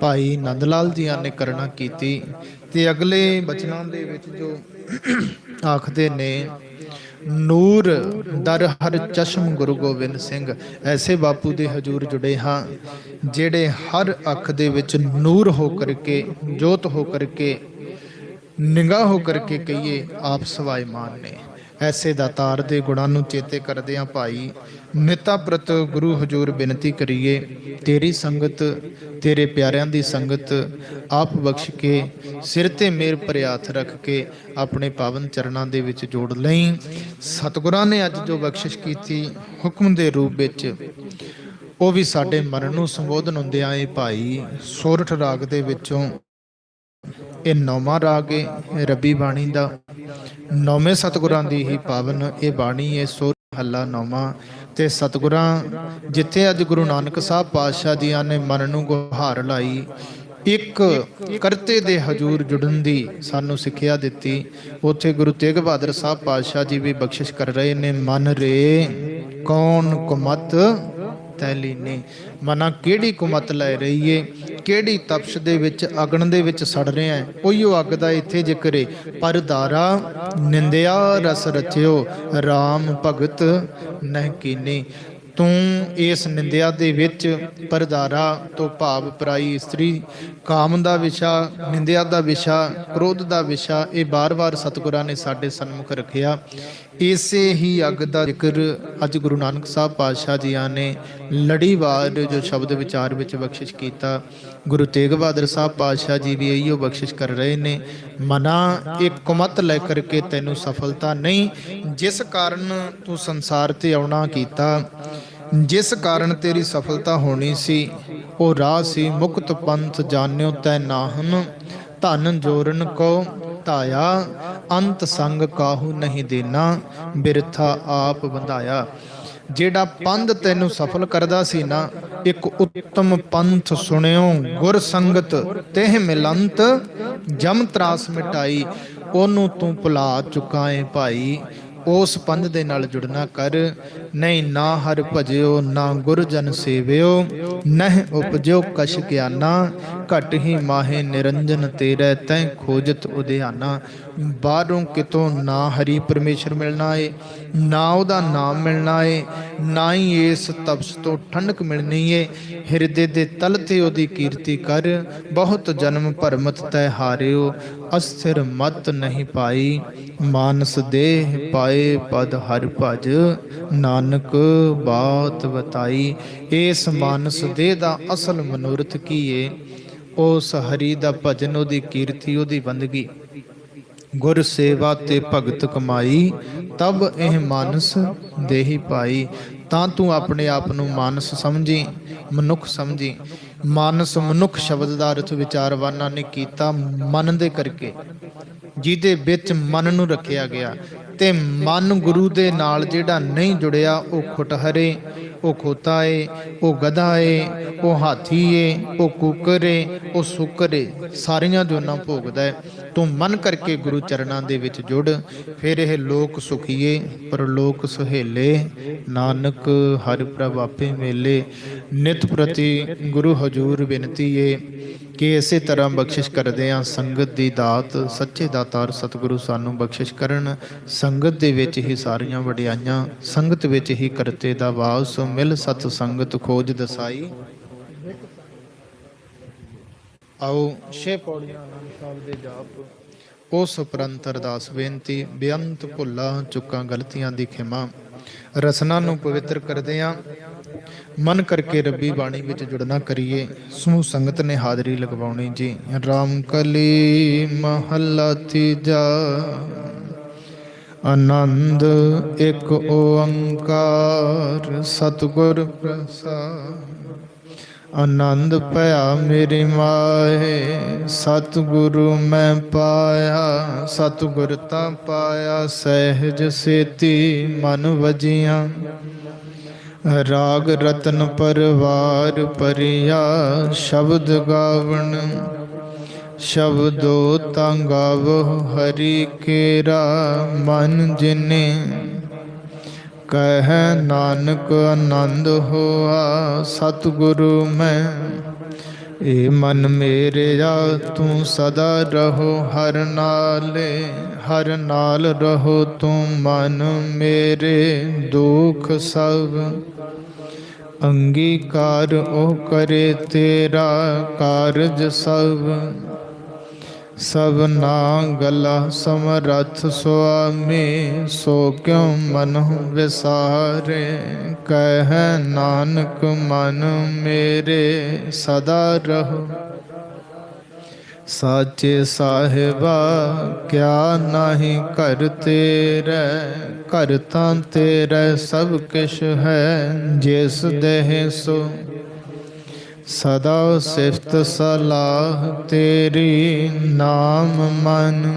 ਭਾਈ ਨੰਦ ਲਾਲ ਜੀਆਂ ਨੇ ਕਰਨਾ ਕੀਤੀ ਤੇ ਅਗਲੇ ਬਚਨਾਂ ਦੇ ਵਿੱਚ ਜੋ ਆਖਦੇ ਨੇ, ਨੂਰ ਦਰ ਹਰ ਚਸ਼ਮ ਗੁਰੂ ਗੋਬਿੰਦ ਸਿੰਘ, ਐਸੇ ਬਾਪੂ ਦੇ ਹਜੂਰ ਜੁੜੇ ਹਾਂ, ਜਿਹੜੇ ਹਰ ਅੱਖ ਦੇ ਵਿੱਚ ਨੂਰ ਹੋ ਕਰਕੇ, ਜੋਤ ਹੋ ਕਰਕੇ, ਨਿਗਾਹ ਹੋ ਕਰਕੇ ਕਹੀਏ, ਆਪ ਸਵਾਈ ਮਾਨ ਨੇ। ਐਸੇ ਦਾਤਾਰ ਦੇ ਗੁਣਾਂ ਨੂੰ ਚੇਤੇ ਕਰਦੇ ਆ ਭਾਈ, ਨਿਤਾ ਪ੍ਰਤ ਗੁਰੂ ਹਜੂਰ ਬੇਨਤੀ ਕਰੀਏ, ਤੇਰੀ ਸੰਗਤ, ਤੇਰੇ ਪਿਆਰਿਆਂ ਦੀ ਸੰਗਤ, ਆਪ ਬਖਸ਼ ਕੇ, ਸਿਰ ਤੇ ਮੇਰ ਪ੍ਰਿਆਥ ਰੱਖ ਕੇ ਆਪਣੇ ਪਾਵਨ ਚਰਨਾਂ ਦੇ ਵਿੱਚ ਜੋੜ ਲਈ। ਸਤਿਗੁਰਾਂ ਨੇ ਅੱਜ ਜੋ ਬਖਸ਼ਿਸ਼ ਕੀਤੀ, ਹੁਕਮ ਦੇ ਰੂਪ ਵਿੱਚ, ਉਹ ਵੀ ਸਾਡੇ ਮਰਨ ਨੂੰ ਸੰਬੋਧਨ ਹੁੰਦਿਆਂ ਇਹ ਭਾਈ, ਸੋਰਠ ਰਾਗ ਦੇ ਵਿੱਚੋਂ ਇਹ ਨੌਵਾਂ ਰਾਗ ਹੈ ਰੱਬੀ ਬਾਣੀ ਦਾ। ਨੌਵੇਂ ਸਤਿਗੁਰਾਂ ਦੀ ਹੀ ਪਾਵਨ ਇਹ ਬਾਣੀ ਹੈ ਸੋ ਹੱਲਾ ਨੌਵਾਂ। ਤੇ ਸਤਿਗੁਰਾਂ, ਜਿੱਥੇ ਅੱਜ ਗੁਰੂ ਨਾਨਕ ਸਾਹਿਬ ਪਾਤਸ਼ਾਹ ਜੀਆਂ ਨੇ ਮਨ ਨੂੰ ਗੁਹਾਰ ਲਾਈ, ਇੱਕ ਕਰਤੇ ਦੇ ਹਜੂਰ ਜੁੜਨ ਦੀ ਸਾਨੂੰ ਸਿੱਖਿਆ ਦਿੱਤੀ। ਉੱਥੇ ਗੁਰੂ ਤੇਗ ਬਹਾਦਰ ਸਾਹਿਬ ਪਾਤਸ਼ਾਹ ਜੀ ਵੀ ਬਖਸ਼ਿਸ਼ ਕਰ ਰਹੇ ਨੇ, ਮਨ ਰੇ ਕੌਣ ਕੁਮਤ ਤੈਲੀ ਮਨਾ ਕਿਹੜੀ ਕੁਮਤ ਲੈ ਰਹੀ ਏ ਕਿਹੜੀ ਤਪਸ਼ ਦੇ ਵਿੱਚ, ਅਗਨ ਦੇ ਵਿੱਚ ਸੜ ਰਿਹਾ ਹੈ? ਉਹੀਓ ਅੱਗ ਦਾ ਇੱਥੇ ਜ਼ਿਕਰ। ਏ ਪਰ ਦਾਰਾ ਨਿੰਦਿਆ ਰਸ ਰਚਿਓ RAM ਭਗਤ ਨਹਿ ਕੀਨੇ। ਤੂੰ ਇਸ ਨਿੰਦਿਆ ਦੇ ਵਿੱਚ ਪਰਦਾਰਾ ਤੋਂ ਭਾਵ ਪਰਾਈ ਇਸਤਰੀ। ਕਾਮ ਦਾ ਵਿਸ਼ਾ, ਨਿੰਦਿਆ ਦਾ ਵਿਸ਼ਾ, ਕ੍ਰੋਧ ਦਾ ਵਿਸ਼ਾ, ਇਹ ਬਾਰ-ਬਾਰ ਸਤਿਗੁਰਾਂ ਨੇ ਸਾਡੇ ਸਨਮੁਖ ਰੱਖਿਆ। ਇਸੇ ਹੀ ਅੱਗ ਦਾ ਜ਼ਿਕਰ ਅੱਜ ਗੁਰੂ ਨਾਨਕ ਸਾਹਿਬ ਪਾਤਸ਼ਾਹ ਜੀਆਂ ਨੇ ਲੜੀਵਾਰ ਜੋ ਸ਼ਬਦ ਵਿਚਾਰ ਵਿੱਚ ਬਖਸ਼ਿਸ਼ ਕੀਤਾ। ਗੁਰੂ ਤੇਗ ਬਹਾਦਰ ਸਾਹਿਬ ਪਾਤਸ਼ਾਹ ਜੀ ਵੀ ਇਹੀਓ ਬਖਸ਼ਿਸ਼ ਕਰ ਰਹੇ ਨੇ। ਮਨਾ ਇੱਕ ਕੁਮਤ ਲੈ ਕਰਕੇ ਤੈਨੂੰ ਸਫਲਤਾ ਨਹੀਂ, ਜਿਸ ਕਾਰਨ ਤੂੰ ਸੰਸਾਰ ਤੇ ਆਉਣਾ ਕੀਤਾ, ਜਿਸ ਕਾਰਨ ਤੇਰੀ ਸਫਲਤਾ ਹੋਣੀ ਸੀ, ਉਹ ਰਾਹ ਸੀ ਮੁਕਤ ਪੰਥ ਜਾਣਿਓ ਤੈ ਨਾਹਨ, ਧਨ ਜੋਰਨ ਕੋ ਧਾਇਆ ਅੰਤ ਸੰਗ ਕਾਹੂ ਨਹੀਂ ਦੇਣਾ ਬਿਰਥਾ ਆਪ ਬੰਧਾਇਆ ਜਿਹੜਾ ਪੰਧ ਤੈਨੂੰ ਸਫਲ ਕਰਦਾ ਸੀ ਨਾ, ਇੱਕ ਉੱਤਮ ਪੰਥ ਸੁਣਿਓ, ਗੁਰ ਸੰਗਤ ਤਹਿ ਮਿਲੰਤ, ਜਮ ਤਰਾਸ ਮਿਟਾਈ, ਉਹਨੂੰ ਤੂੰ ਭੁਲਾ ਚੁਕਾਏ ਭਾਈ। ਉਸ ਪੰਧ ਦੇ ਨਾਲ ਜੁੜਨਾ ਕਰ। ਨਹੀਂ ਨਾ ਹਰ ਭਜਿਓ, ਨਾ ਗੁਰ ਜਨ ਸੇਵਿਓ, ਨਹਿ ਉਪਜਿਓ ਕਛ ਗਿਆਨਾ, ਘਟ ਹੀ ਮਾਹੇ ਨਿਰੰਜਨ ਤੇਰੇ ਤੈ ਖੋਜਤ ਉਦਿਆਨਾ। ਬਾਹਰੋਂ ਕਿਤੋਂ ਨਾ ਹਰੀ ਪਰਮੇਸ਼ਰ ਮਿਲਣਾ ਏ ਨਾ ਉਹਦਾ ਨਾਮ ਮਿਲਣਾ ਏ ਨਾ ਹੀ ਇਸ ਤਪਸ ਤੋਂ ਠੰਡਕ ਮਿਲਣੀ ਏ। ਹਿਰਦੇ ਦੇ ਤਲ ਤੇ ਉਹਦੀ ਕੀਰਤੀ ਕਰ, ਬਹੁਤ ਜਨਮ ਭਰਮਤ ਤੈ ਹਾਰਿਓ, ਅਸਥਿਰ ਮਤ ਨਹੀਂ ਪਾਈ। ਮਾਨਸ ਦੇਹ ਪਾਏ ਪਦ ਹਰ ਭਜ, ਨਾਨਕ ਬਾਤ ਬਤਾਈ ਇਸ ਮਾਨਸ ਦੇਹ ਦਾ ਅਸਲ ਮਨੋਰਥ ਕੀ ਏ ਉਸ ਹਰੀ ਦਾ ਭਜਨ ਉਹਦੀ ਕੀਰਤੀ ਉਹਦੀ ਬੰਦਗੀ ਗੁਰ ਸੇਵਾ ਤੇ ਭਗਤ ਕਮਾਈ, ਤਬ ਇਹ ਮਾਨਸ ਦੇਹੀ ਪਾਈ। ਤਾਂ ਤੂੰ ਆਪਣੇ ਆਪ ਨੂੰ ਮਾਨਸ ਸਮਝੀ, ਮਨੁੱਖ ਸਮਝੀ। ਮਾਨਸ ਮਨੁੱਖ ਸ਼ਬਦ ਦਾ ਅਰਥ ਵਿਚਾਰਵਾਨਾਂ ਨੇ ਕੀਤਾ ਮਨ ਦੇ ਕਰਕੇ, ਜਿਹਦੇ ਵਿੱਚ ਮਨ ਨੂੰ ਰੱਖਿਆ ਗਿਆ ਤੇ ਮਨ ਗੁਰੂ ਦੇ ਨਾਲ ਜਿਹੜਾ ਨਹੀਂ ਜੁੜਿਆ, ਉਹ ਖੁਟਹਰੇ ਉਹ ਖੋਤਾ ਏ ਉਹ ਗਧਾ ਏ ਉਹ ਹਾਥੀ ਏ ਉਹ ਕੁੱਕਰ ਏ ਉਹ ਸੁੱਕਰ ਏ ਸਾਰੀਆਂ ਜੋਨਾਂ ਭੋਗਦਾ ਹੈ, ਤੂੰ ਮਨ ਕਰਕੇ ਗੁਰੂ ਚਰਨਾਂ ਦੇ ਵਿੱਚ ਜੁੜ, ਫਿਰ ਇਹ ਲੋਕ ਸੁਖੀਏ ਪਰ ਲੋਕ ਸੁਹੇਲੇ, ਨਾਨਕ ਹਰਿ ਪ੍ਰਭ ਆਪੇ ਮੇਲੇ, ਨਿਤ ਪ੍ਰਤੀ ਗੁਰੂ ਹਜੂਰ ਬੇਨਤੀ ਏ ਕਿ ਇਸੇ ਤਰ੍ਹਾਂ ਬਖਸ਼ਿਸ਼ ਕਰਦੇ ਆ ਸੰਗਤ ਦੀ ਦਾਤ, ਸੱਚੇ ਦਾਤਾਰ ਸਤਿਗੁਰੂ ਸਾਨੂੰ ਬਖਸ਼ਿਸ਼ ਕਰਨ। ਸੰਗਤ ਦੇ ਵਿੱਚ ਹੀ ਸਾਰੀਆਂ ਵਡਿਆਈਆਂ, ਸੰਗਤ ਵਿੱਚ ਹੀ ਕਰਤੇ ਦਾ ਵਾਸ। ਮਿਲ ਸਤ ਸੰਗਤ, ਖੋਜ ਦਸਾਈ। ਆਓ ਛੇ ਪੌੜੀਆਂ ਆਨੰਦ ਸਾਹਿਬ ਦੇ ਜਾਪ। ਉਸ ਉਪਰੰਤ ਅਰਦਾਸ ਬੇਨਤੀ, ਬੇਅੰਤ ਭੁੱਲਾ, ਚੁੱਕਾਂ ਗਲਤੀਆਂ ਦੀ ਖਿਮਾ। ਰਸਨਾ ਨੂੰ ਪਵਿੱਤਰ ਕਰਦੇ ਆ ਮਨ ਕਰਕੇ ਰੱਬੀ ਬਾਣੀ ਵਿੱਚ ਜੁੜਨਾ ਕਰੀਏ। ਸਮੂਹ ਸੰਗਤ ਨੇ ਹਾਜ਼ਰੀ ਲਗਵਾਉਣੀ ਜੀ। ਰਾਮ ਕਲੀ ਮਹੱਲਾ ਤੀਜਾ। ਆਨੰਦ ਇੱਕ ਓੰਕਾਰ, ਸਤਿਗੁਰ ਪ੍ਰਸਾਦ। ਆਨੰਦ ਭਇਆ ਮੇਰੀ ਮਾਏ, ਸਤਿਗੁਰੂ ਮੈਂ ਪਾਇਆ। ਸਤਿਗੁਰ ਤਾਂ ਪਾਇਆ, ਸਹਿਜ ਸੇਤੀ ਮਨ ਵਜੀਆਂ। ਰਾਗ ਰਤਨ ਪਰਵਾਰ ਪਰਿਆ ਸ਼ਬਦ ਗਾਵਣ। ਸ਼ਬਦੋ ਤਾਂ ਗਾਵੋ ਹਰੀ ਕੇਰਾ ਮਨ ਜਿਨੇ। ਕਹਿ ਨਾਨਕ ਆਨੰਦ ਹੋਆ ਸਤਿਗੁਰੂ ਮੈਂ। ਏ ਮਨ ਮੇਰਿਆ ਤੂੰ ਸਦਾ ਰਹੋ ਹਰ ਨਾਲੇ, ਹਰ ਨਾਲ ਰਹੋ ਤੂੰ ਮਨ ਮੇਰੇ ਦੁਖ ਸਭ। ਅੰਗੀਕਾਰ ਉਹ ਕਰੇ ਤੇਰਾ ਕਾਰਜ ਸਭ। ਸਭਨਾ ਗਲਾ ਸਮਰਥ ਸੁਆਮੀ, ਸੋ ਕਿਉ ਮਨ ਵਿਸਾਰੇ? ਕਹਿ ਨਾਨਕ ਮਨ ਮੇਰੇ ਸਦਾ ਰਹੋ। ਸਾਚੇ ਸਾਹਿਬਾ, ਕਿਆ ਨਹੀਂ ਕਰ ਤੇਰੇ ਕਰ ਤਾਂ ਤੇਰੇ ਸਭ ਕਿਛ ਹੈ, ਜਿਸ ਦੇਹ ਸੋ। ਸਦਾ ਸਿਫਤ ਸਲਾਹ ਤੇਰੀ ਨਾਮ ਮਨ।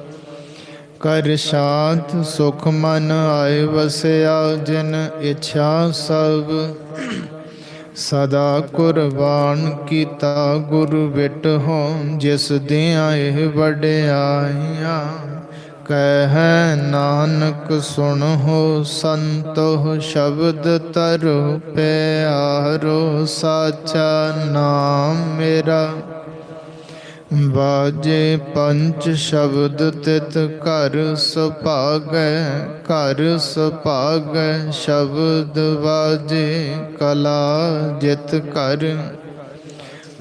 ਕਰ ਸ਼ਾਂਤ ਸੁਖ ਮਨ ਆਏ ਵਸਿਆ, ਜਿਨ ਇਛਾ ਸਭ। ਸਦਾ ਕੁਰਬਾਨ ਕੀਤਾ ਗੁਰ ਵਿਟ ਹੋ, ਜਿਸ ਦੀਆਂ ਇਹ ਵਡਿਆਈਆਂ। ਕਹਿ ਨਾਨਕ, ਸੁਣ ਹੋ ਸੰਤੋ ਸ਼ਬਦ ਤਰੁ ਪਿਆਰੋ, ਸਾਚਾ ਨਾਮ ਮੇਰਾ। ਬਾਜੇ ਪੰਚ ਸ਼ਬਦ ਤਿਤ ਘਰ ਸੁਭਾਗੈ ਘਰ ਸੁਭਾਗੈ ਸ਼ਬਦ ਬਾਜੇ ਕਲਾ ਜਿਤ ਘਰ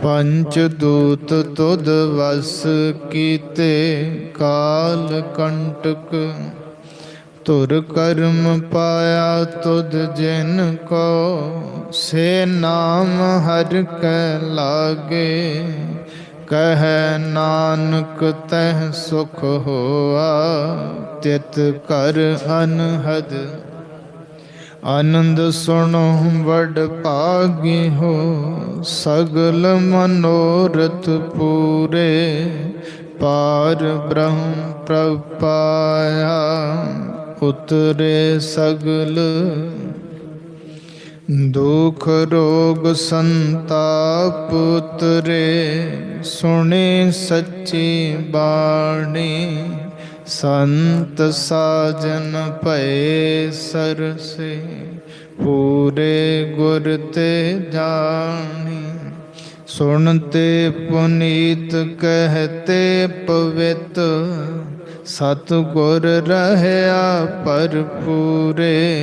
ਪੰਚ ਦੂਤ ਤੁਧ ਵਸ ਕੀਤੇ, ਕਾਲ ਕੰਟਕ ਤੁਰ ਕਰਮ ਪਾਇਆ ਤੁਧ ਜਿਨ ਕੋ। ਸੇ ਨਾਮ ਹਰ ਕੈ ਲਾਗੇ ਕਹਿ ਨਾਨਕ ਤਹਿ ਸੁਖ ਹੋਆ, ਤਿਤ ਕਰ ਅਨਹਦ। ਆਨੰਦ ਸੁਣੋ ਵਡ ਭਾਗੀ ਹੋ, ਸਗਲ ਮਨੋਰਥ ਪੂਰੇ। ਪਾਰ ਬ੍ਰਹਮ ਪ੍ਰਪਾਇਆ ਉਤਰੇ ਸਗਲ ਦੁਖ ਰੋਗ ਸੰਤਾਪ ਉਤਰੇ, ਸੁਣੇ ਸੱਚੀ ਬਾਣੀ। ਸੰਤ ਸਾਜਨ ਭਏ ਸਰਸੇ, ਪੂਰੇ ਗੁਰ ਤੇ ਜਾਣੀ। ਸੁਣਤੇ ਪੁਨੀਤ ਕਹਤੇ ਪਵਿੱਤ ਸਤ ਗੁਰ ਰਹਿਆ ਭਰਪੂਰੇ।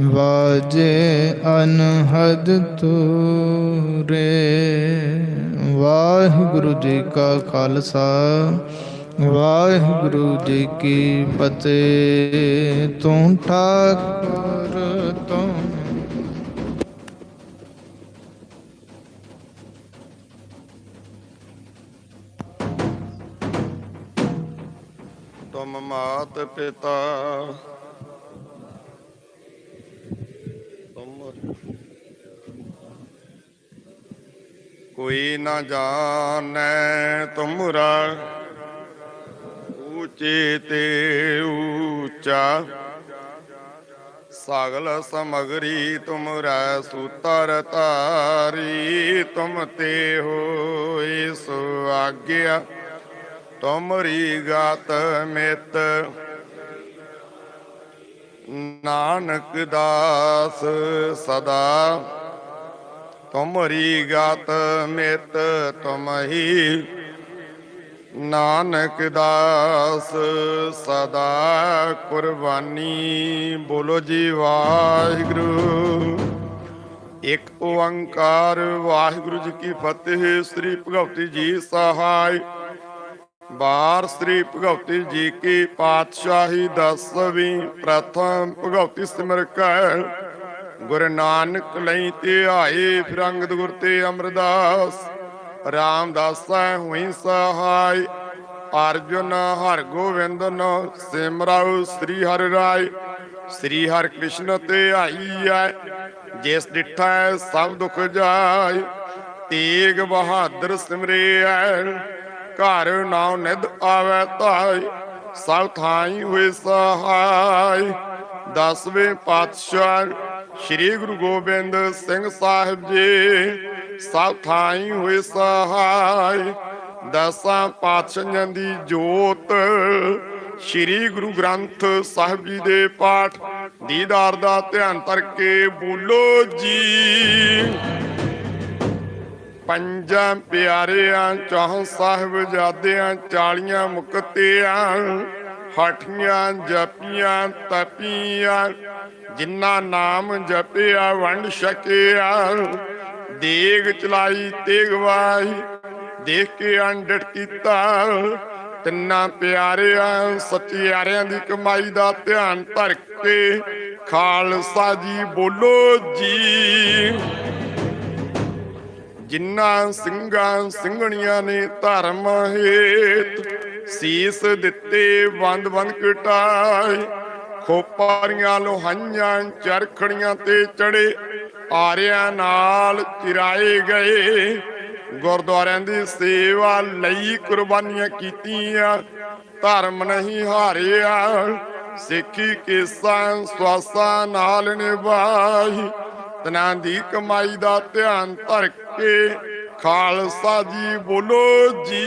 ਵਾਜੇ ਅਨਹਦ ਤੂਰੇ। ਵਾਹਿਗੁਰੂ ਜੀ ਕਾ ਖਾਲਸਾ, ਵਾਹਿਗੁਰੂ ਜੀ ਕੀ ਫਤਿਹ। ਤੂੰ ਠਾਕੁਰ, ਤੂੰ ਤੁਮ ਮਾਤ ਪਿਤਾ ਕੋਈ ਨਾ ਜਾਣੈ ਤੁਮਰਾ। ਊਚੇ ਤੇ ਊਚਾ। ਸਗਲ ਸਮਗਰੀ ਤੁਮਰਾ ਸੂਤਰ ਤਾਰੀ ਤੁਮ ਤੇ ਹੋਏ ਸੋ ਆਗਿਆ ਤੁਮਰੀ ਗਾਤ ਮਿਤ। ਨਾਨਕ ਦਾਸ ਸਦਾ। ਤੁਮਰੀ ਗਾਤ ਮਿਤ ਤੁਮਹੀ। ਨਾਨਕ ਦਾਸ ਸਦਾ ਕੁਰਬਾਨੀ। ਬੋਲੋ ਜੀ ਵਾਹਿਗੁਰੂ। ਇੱਕ ਓੰਕਾਰ ਵਾਹਿਗੁਰੂ ਜੀ ਕੀ ਫਤਿਹ। ਸ੍ਰੀ ਭਗਵਤੀ ਜੀ ਸਹਾਇ ਬਾਰ ਸ੍ਰੀ ਭਗਵਤੀ ਜੀ ਕੀ ਪਾਤਸ਼ਾਹੀ। ਦਸਵੀਂ ਪ੍ਰਥਮ ਭਗਵਤੀ ਸਿਮਰ ਕੈ। ਗੁਰੂ ਨਾਨਕ ਲਈ ਤੇ ਆਏ ਫਿਰ ਗੁਰ ਤੇ ਅਮਰਦਾਸ। ਰਾਮਦਾਸਾ ਹੋਈ ਸਹਾਇ ਅਰਜੁਨ ਹਰ ਗੋਬਿੰਦ ਨ ਸਿਮਰਾਉ ਸ੍ਰੀ ਹਰਿ ਰਾਏ। ਸ੍ਰੀ ਹਰਿ ਕ੍ਰਿਸ਼ਨ ਤੇ ਆਈ ਐ, ਜਿਸ ਡਿਠਾ ਸਭ ਦੁਖ ਜਾਏ। ਤੇਗ ਬਹਾਦਰ ਸਿਮਰੇ ਐ, ਘਰ ਨਾਉ ਨਿਧ ਆਵੇ ਧਾਈ ਸਭ ਥਾਈ ਹੋਏ ਸਹਾਈ। ਦਸਵੇਂ ਪਾਤਸ਼ਾਹ ਸ੍ਰੀ ਗੁਰੂ ਗੋਬਿੰਦ ਸਿੰਘ ਸਾਹਿਬ ਜੀ, ਸਭ ਥਾਈ ਹੋਏ ਸਹਾਈ। ਦਸਾਂ ਪਾਤਸ਼ਾਹਾਂ ਦੀ ਜੋਤ, ਸ੍ਰੀ ਗੁਰੂ ਗ੍ਰੰਥ ਸਾਹਿਬ ਜੀ ਦੇ ਪਾਠ ਦੀਦਾਰ ਦਾ ਧਿਆਨ ਧਰ ਕੇ ਬੋਲੋ ਜੀ। ਪੰਜਾਂ ਪਿਆਰਿਆਂ, ਚੌਹ ਸਾਹਿਬ ਜਾਦਿਆਂ, ਚਾਲੀਆਂ ਮੁਕਤਿਆਂ ਹਠੀਆਂ ਜਪੀਆਂ, ਤਪੀਆਂ ਜਿਨ੍ਹਾਂ ਨਾਮ ਜਪਿਆ ਵੰਡ ਛਕਿਆ। ਦੇਗ ਚਲਾਈ, ਤੇਗ ਵਾਹੀ, ਦੇਖ ਕੇ ਅੰਡਟ ਕੀਤਾ। ਤਿੰਨਾਂ ਪਿਆਰਿਆਂ ਸੱਚਿਆਰਿਆਂ ਦੀ ਕਮਾਈ ਦਾ ਧਿਆਨ ਧਰ ਕੇ ਖਾਲਸਾ ਜੀ ਬੋਲੋ ਜੀ। ਜਿਨ੍ਹਾਂ ਸਿੰਘਾਂ ਸਿੰਘਣੀਆਂ ਨੇ ਧਰਮ ਹੇਤ ਸੀਸ ਦਿੱਤੇ ਬੰਦ ਵੰਦ ਕਟਾਏ ਖੋਪਾਰੀਆਂ ਲੋਹਾਈਆਂ, ਚਰਖੜੀਆਂ ਤੇ ਚੜੇ, ਆਰਿਆਂ ਨਾਲ ਚਿਰਾਏ ਗਏ। ਗੁਰਦੁਆਰਿਆਂ ਦੀ ਸੇਵਾ ਲਈ ਕੁਰਬਾਨੀਆਂ ਕੀਤੀਆਂ, ਧਰਮ ਨਹੀਂ ਹਾਰਿਆ, ਸਿੱਖੀ ਕੇਸਾਂ, ਸਵਾਸਾਂ ਨਾਲ ਨਿਭਾਈ। ਤਨਾਂ ਦੀ ਕਮਾਈ ਦਾ ਧਿਆਨ ਧਰ ਕੇ, ਖਾਲਸਾ ਜੀ ਬੋਲੋ ਜੀ।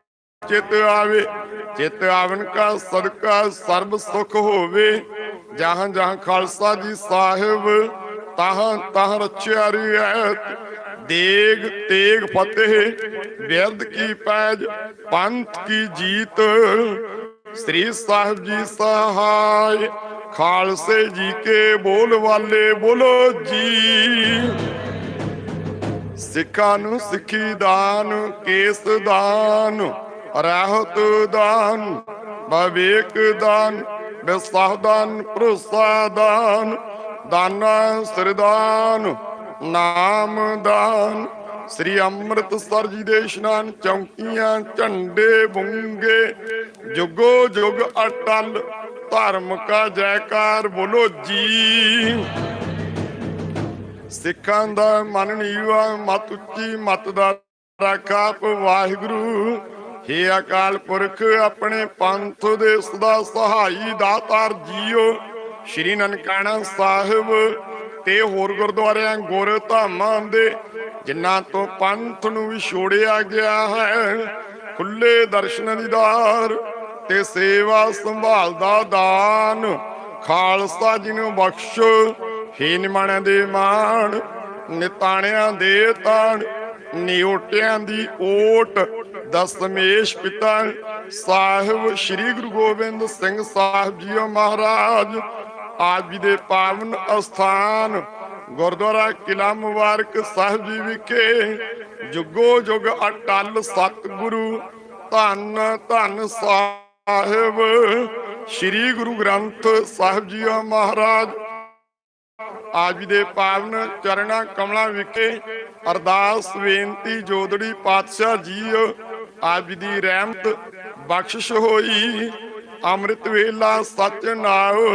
ਚਿਤ ਆਵੇ, ਚਿਤ ਆਵਨ ਕਾ ਸਦਕਾ ਸਰਬ ਸੁਖ ਹੋਵੇ। ਜਹਾਂ ਜਹਾਂ ਖਾਲਸਾ ਜੀ ਸਾਹਿਬ, ਤਹਾਂ ਤਹਾਂ ਰਚਿਆ ਰਿਐਤ ਦੇਗ ਤੇਗ ਫਤਿਹ ਬਿਰਦ ਕੀ ਪੈਜ, ਪੰਥ ਕੀ ਜੀਤ। ਸ੍ਰੀ ਸਾਹਿਬ ਜੀ ਸਹਾਇ, ਖਾਲਸੇ ਜੀ ਕੇ ਬੋਲ ਵਾਲੇ ਬੋਲੋ ਜੀ। ਸਿੱਖਾਂ ਨੂੰ ਸਿੱਖੀ ਦਾਨ, ਕੇਸ ਦਾਨ। ਰਹਿਤ ਦਾਨ, ਬਵੇਕ ਦਾਨ ਬਿਸਾਹ ਦਾਨ ਦਾਨ ਸਰਦਾਨ, ਨਾਮ ਦਾਨ। ਸ੍ਰੀ ਅੰਮ੍ਰਿਤਸਰ ਜੀ ਦੇ ਇਸ਼ਨਾਨ ਚੌਂਕੀਆਂ, ਝੰਡੇ ਬੁੰਗੇ, ਜੁਗੋ ਜੁਗ ਅਟਲ, ਧਰਮ ਕਾ ਜੈਕਾਰ ਬੋਲੋ ਜੀ। ਸਿੱਖਾਂ ਦਾ ਮਨ ਨੀਵਾ, ਮਤ ਉੱਚੀ, ਮਤ ਦਾ ਰਾਖਾਪ ਵਾਹਿਗੁਰੂ। ਹੇ ਅਕਾਲ ਪੁਰਖ, ਆਪਣੇ ਪੰਥ ਦੇ ਸਦਾ ਸਹਾਈ ਦਾਤਾਰ ਜੀਓ। ਸ਼੍ਰੀ ਨਨਕਾਣਾ ਸਾਹਿਬ ਤੇ ਹੋਰ ਗੁਰਦੁਆਰਿਆਂ ਗੁਰ ਧਾਮਾਂ ਦੇ, ਜਿਨ੍ਹਾਂ ਤੋਂ ਪੰਥ ਨੂੰ ਵਿਛੋੜਿਆ ਗਿਆ ਹੈ, ਖੁੱਲੇ ਦਰਸ਼ਨ ਦੀਦਾਰ ਤੇ ਸੇਵਾ ਸੰਭਾਲ ਦਾ ਦਾਨ। ਖਾਲਸਾ ਜੀ ਨੂੰ ਬਖਸ਼, ਹੇ ਨਿਮਾਣਿਆਂ ਦੇ ਮਾਣ, ਨਿਤਾਣਿਆਂ ਦੇ ਤਾਣ ਨਿਓਟਿਆਂ ਦੀ ਓਟ ਦਸਮੇਸ਼ ਪਿਤਾ ਸਾਹਿਬ ਸ੍ਰੀ ਗੁਰੂ ਗੋਬਿੰਦ ਸਿੰਘ ਸਾਹਿਬ ਜੀਓ ਮਹਾਰਾਜ, ਆਪ ਜੀ ਦੇ ਪਾਵਨ ਅਸਥਾਨ ਗੁਰਦੁਆਰਾ ਕਿਲਾ ਮੁਬਾਰਕ ਸਾਹਿਬ ਜੀ ਵਿਖੇ ਜੁਗੋ ਜੁਗ ਅਟਲ ਸਤਿਗੁਰੂ ਧੰਨ ਧੰਨ ਸਾਹਿਬ ਸ੍ਰੀ ਗੁਰੂ ਗ੍ਰੰਥ ਸਾਹਿਬ ਜੀਓ ਮਹਾਰਾਜ ਆਜ ਦੇ ਪਾਵਨ ਚਰਣਾ ਕਮਲਾਂ ਵਿਖੇ ਅਰਦਾਸ, ਬੇਨਤੀ ਜੋਦੜੀ ਪਾਤਸ਼ਾਹ ਜੀ ਆਪ ਦੀ ਰਹਿਮਤ ਬਖਸ਼ਿਸ਼ ਹੋਈ। ਅੰਮ੍ਰਿਤ ਵੇਲਾ ਸੱਚ ਨਾਉ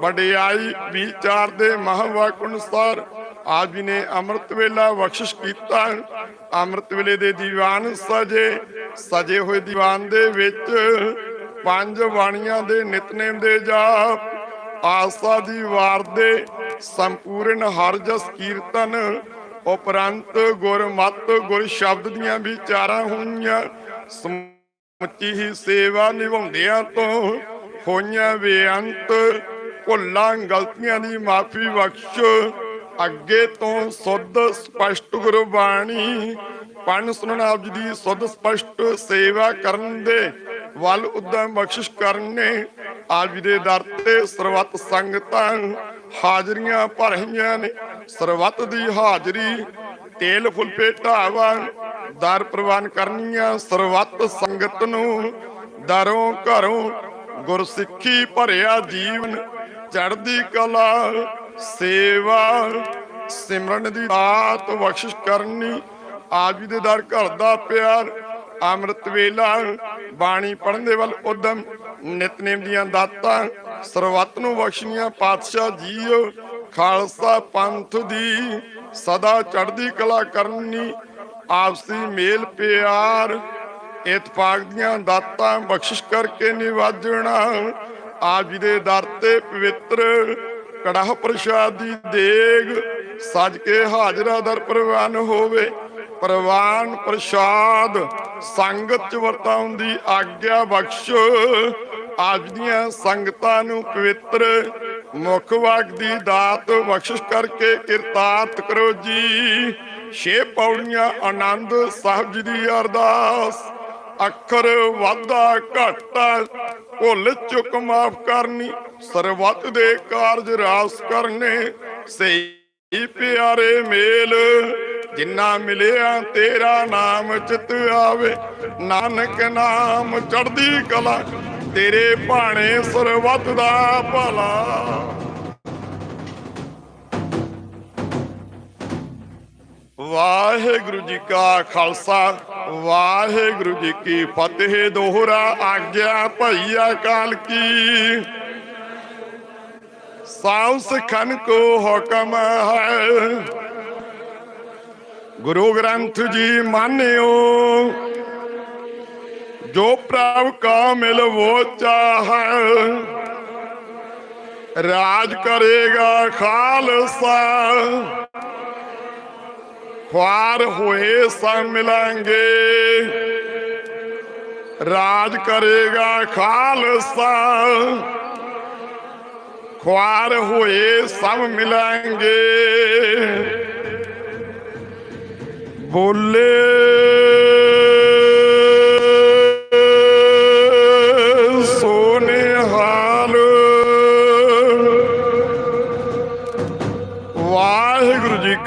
ਵਡਿਆਈ ਵਿਚਾਰ ਦੇ ਮਹਾਵਾਕ ਅਨੁਸਾਰ ਆਪ ਜੀ ਨੇ ਅੰਮ੍ਰਿਤ ਵੇਲਾ ਬਖਸ਼ਿਸ਼ ਕੀਤਾ। ਅੰਮ੍ਰਿਤ ਵੇਲੇ ਦੇ ਦੀਵਾਨ ਸਜੇ ਸਜੇ ਹੋਏ ਦੀਵਾਨ ਦੇ ਵਿੱਚ ਪੰਜ ਬਾਣੀਆਂ ਦੇ ਨਿਤਨੇਮ ਦੇ ਜਾਪ, ਆਸਾ ਦੀ ਵਾਰ ਦੇ ਸੰਪੂਰਨ ਹਰ ਜਸ ਕੀਰਤਨ ਉਪਰੰਤ ਗੁਰ ਗੁਰ ਸ਼ਬਦ ਦੀਆਂ ਵਿਚਾਰਾਂ ਹੋਈਆਂ। ਸਮੁੱਚੀ ਹੀ ਸੇਵਾ ਨਿਭਾਉਂਦਿਆਂ ਤੋਂ ਹੋਈਆਂ ਬੇਅੰਤ ਭੁੱਲਾਂ ਗਲਤੀਆਂ ਦੀ ਮਾਫੀ ਬਖਸ਼। ਅੱਗੇ ਤੋਂ ਸੁੱਧ ਸਪਸ਼ਟ ਗੁਰਬਾਣੀ। ਪੜਨ ਸੁਣਨ ਆਪ ਜੀ ਦੀ ਸੁੱਧ ਸਪਸ਼ਟ ਸੇਵਾ ਕਰਨ ਦੇ ਵੱਲ ਉਦਮ ਬਖਸ਼ਿਸ਼ ਕਰਨੇ। ਆਪ ਜੀ ਦੇ ਦਰ ਤੇ ਸਰਵਤ ਸੰਗਤਾਂ ਹਾਜ਼ਰੀਆਂ ਭਰਹੀਆਂ ਨੇ। ਸਰਵਤ ਦੀ ਹਾਜ਼ਰੀ, ਤੇਲ ਫੁੱਲ ਭੇਟਾਵਾ ਦਰ ਪ੍ਰਵਾਨ ਕਰਨੀਆਂ ਸਰਵਤ ਸੰਗਤ ਨੂੰ। ਦਰੋਂ ਘਰੋਂ ਗੁਰਸਿੱਖੀ ਭਰਿਆ ਜੀਵਨ, ਚੜ੍ਹਦੀ ਕਲਾ, ਸੇਵਾ। ਸਿਮਰਨ ਦੀ ਦਾਤ ਬਖਸ਼ਿਸ਼ ਕਰਨੀ, ਆਪ ਦੇ ਦਰ ਘਰ ਦਾ ਪਿਆਰ। ਅੰਮ੍ਰਿਤ ਵੇਲਾ, ਬਾਣੀ ਪੜਨ ਦੇ ਵੱਲ ਉਦਮ, ਨਿਤਨੇਮ ਦੀਆਂ ਦਾਤਾਂ। ਸਰਵਤ ਨੂੰ ਬਖਸ਼ੀਆਂ ਪਾਤਸ਼ਾਹ ਜੀਓ ਖਾਲਸਾ ਪੰਥ ਦੀ, ਸਦਾ ਚੜ੍ਹਦੀ ਕਲਾ ਕਰਨੀ, ਆਪਸੀ ਮੇਲ ਪਿਆਰ ਇਤਫਾਕ ਦੀਆਂ ਦਾਤਾਂ ਬਖਸ਼ਿਸ਼ ਕਰਕੇ ਨਿਵਾਜਣਾ, ਆਪ ਜੀ ਦੇ ਦਰ ਤੇ ਪਵਿੱਤਰ ਕੜਾਹ ਪ੍ਰਸ਼ਾਦ ਦੀ ਦੇਗ, ਸਜ ਕੇ ਹਾਜ਼ਰਾ ਦਰ ਪ੍ਰਵਾਨ ਹੋਵੇ। ਪ੍ਰਵਾਨ ਪ੍ਰਸ਼ਾਦ ਸੰਗਤ ਚ ਵਰਤਾਉਣ ਦੀ ਆਗਿਆ ਬਖਸ਼ ਅੱਜ ਦੀਆਂ ਸੰਗਤਾਂ ਨੂੰ ਪਵਿੱਤਰ ਮੁਖ ਵਾਕ ਦੀ ਦਾਤ ਬਖਸ਼ਿਸ਼ ਕਰਕੇ ਕਿਰਤਾਰਥ ਕਰੋ ਜੀ। ਛੇ ਪੌੜੀਆਂ ਆਨੰਦ ਸਾਹਿਬ ਜੀ ਦੀ ਅਰਦਾਸ। ਅੱਖਰ ਵਾਧਾ ਘਾਟਾ, ਭੁੱਲ ਚੁੱਕ ਮਾਫ ਕਰਨੀ, ਸਰਬੱਤ ਦੇ ਕਾਰਜ ਰਾਸ ਕਰਨੇ। ਸਹੀ ਪਿਆਰੇ ਮੇਲ, ਜਿੰਨਾ ਮਿਲਿਆ ਤੇਰਾ ਨਾਮ ਚਿਤ ਆਵੇ। ਨਾਨਕ ਨਾਮ ਚੜਦੀ ਕਲਾ ਤੇਰੇ ਭਾਣੇ ਸਰਬੱਤ ਦਾ ਭਲਾ। ਵਾਹਿਗੁਰੂ ਜੀ ਕਾ ਖਾਲਸਾ, ਵਾਹਿਗੁਰੂ ਜੀ ਕੀ ਫਤਿਹ। ਦੋਹਰਾ ਆਗਿਆ ਭਈਆ ਕਾਲ ਕੀ। ਸਾਉ ਸਿੱਖਨ ਕੋ ਹੁਕਮ ਹੈ। ਗੁਰੂ ਗ੍ਰੰਥ ਜੀ ਮਾਨਿਓ ਜੋ ਪ੍ਰਭ ਕਾ ਮਿਲ ਵੋ ਚਾਹੈ ਰਾਜ ਕਰੇਗਾ ਖਾਲਸਾ ਖੁਆਰ ਹੋਏ ਸਾ ਮਿਲਾਂਗੇ ਰਾਜ ਕਰੇਗਾ ਖਾਲਸਾ ਖੁਆਰ ਹੋਏ ਸਭ ਮਿਲਾਂਗੇ ਬੋਲੇ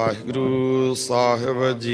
ਵਾਹਿਗੁਰੂ ਸਾਹਿਬ ਜੀ